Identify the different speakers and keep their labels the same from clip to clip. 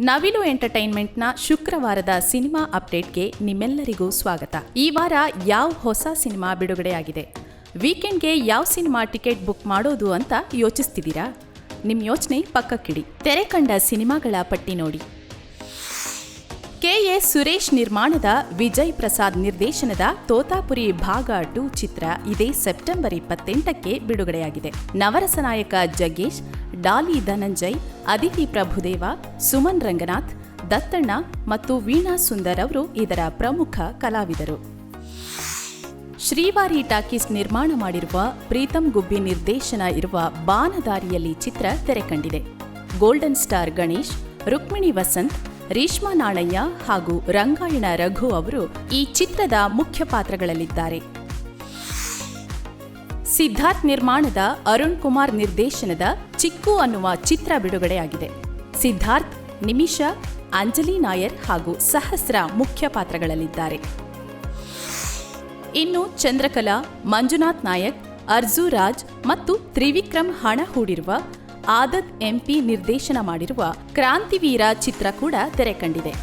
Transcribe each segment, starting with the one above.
Speaker 1: ನವಿಲು ಎಂಟರ್ಟೈನ್ಮೆಂಟ್ನ ಶುಕ್ರವಾರದ ಸಿನಿಮಾ ಅಪ್ಡೇಟ್ಗೆ ನಿಮ್ಮೆಲ್ಲರಿಗೂ ಸ್ವಾಗತ. ಈ ವಾರ ಯಾವ ಹೊಸ ಸಿನಿಮಾ ಬಿಡುಗಡೆಯಾಗಿದೆ? ವೀಕೆಂಡ್ಗೆ ಯಾವ ಸಿನಿಮಾ ಟಿಕೆಟ್ ಬುಕ್ ಮಾಡೋದು ಅಂತ ಯೋಚಿಸ್ತಿದ್ದೀರಾ? ನಿಮ್ಮ ಯೋಚನೆ ಪಕ್ಕಕ್ಕಿಡಿ. ತೆರೆ ಕಂಡ ಸಿನಿಮಾಗಳ ಪಟ್ಟಿ ನೋಡಿ. ಕೆಎ ಸುರೇಶ್ ನಿರ್ಮಾಣದ ವಿಜಯ್ ಪ್ರಸಾದ್ ನಿರ್ದೇಶನದ ತೋತಾಪುರಿ ಭಾಗ ಟು ಚಿತ್ರ ಇದೇ ಸೆಪ್ಟೆಂಬರ್ ಇಪ್ಪತ್ತೆಂಟಕ್ಕೆ ಬಿಡುಗಡೆಯಾಗಿದೆ. ನವರಸ ನಾಯಕ ಜಗ್ಗೇಶ್ ಡಾಲಿ ಧನಂಜಯ್, ಅದಿತಿ ಪ್ರಭುದೇವ, ಸುಮನ್ ರಂಗನಾಥ್, ದತ್ತಣ್ಣ ಮತ್ತು ವೀಣಾ ಸುಂದರ್ ಅವರು ಇದರ ಪ್ರಮುಖ ಕಲಾವಿದರು. ಶ್ರೀವಾರಿ ಟಾಕೀಸ್ ನಿರ್ಮಾಣ ಮಾಡಿರುವ ಪ್ರೀತಂ ಗುಬ್ಬಿ ನಿರ್ದೇಶನ ಇರುವ ಬಾನದಾರಿಯಲ್ಲಿ ಚಿತ್ರ ತೆರೆಕಂಡಿದೆ. ಗೋಲ್ಡನ್ ಸ್ಟಾರ್ ಗಣೇಶ್, ರುಕ್ಮಿಣಿ ವಸಂತ್ ರೀಶ್ಮಾ ನಾಳಯ್ಯ ಹಾಗೂ ರಂಗಾಯಣ ರಘು ಅವರು ಈ ಚಿತ್ರದ ಮುಖ್ಯ ಪಾತ್ರಗಳಲ್ಲಿದ್ದಾರೆ. ಸಿದ್ಧಾರ್ಥ್ ನಿರ್ಮಾಣದ ಅರುಣ್ ಕುಮಾರ್ ನಿರ್ದೇಶನದ ಚಿಕ್ಕು ಅನ್ನುವ ಚಿತ್ರ ಬಿಡುಗಡೆಯಾಗಿದೆ. ಸಿದ್ಧಾರ್ಥ್, ನಿಮಿಷಾ, ಅಂಜಲಿ ನಾಯರ್ ಹಾಗೂ ಸಹಸ್ರ ಮುಖ್ಯ ಪಾತ್ರಗಳಲ್ಲಿದ್ದಾರೆ. ಇನ್ನು ಚಂದ್ರಕಲಾ, ಮಂಜುನಾಥ್ ನಾಯಕ್, ಅರ್ಜು ರಾಜ್ ಮತ್ತು ತ್ರಿವಿಕ್ರಮ್ ಹಣ ಹೂಡಿರುವ ಆದತ್ ಎಂಪಿ ನಿರ್ದೇಶನ ಮಾಡಿರುವ ಕ್ರಾಂತಿವೀರ ಚಿತ್ರ ಕೂಡ ತೆರೆಕಂಡಿದೆ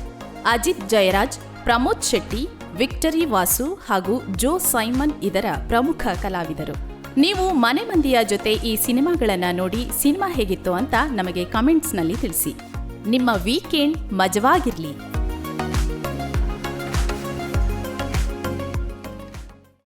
Speaker 1: ಅಜಿತ್ ಜಯರಾಜ್, ಪ್ರಮೋದ್ ಶೆಟ್ಟಿ, ವಿಕ್ಟರಿ ವಾಸು ಹಾಗೂ ಜೋ ಸೈಮನ್ ಇದರ ಪ್ರಮುಖ ಕಲಾವಿದರು. ನೀವು ಮನೆ ಮಂದಿಯ ಜೊತೆ ಈ ಸಿನಿಮಾಗಳನ್ನು ನೋಡಿ ಸಿನಿಮಾ ಹೇಗಿತ್ತು ಅಂತ ನಮಗೆ ಕಮೆಂಟ್ಸ್ನಲ್ಲಿ ತಿಳಿಸಿ. ನಿಮ್ಮ ವೀಕೆಂಡ್ ಮಜವಾಗಿರ್ಲಿ.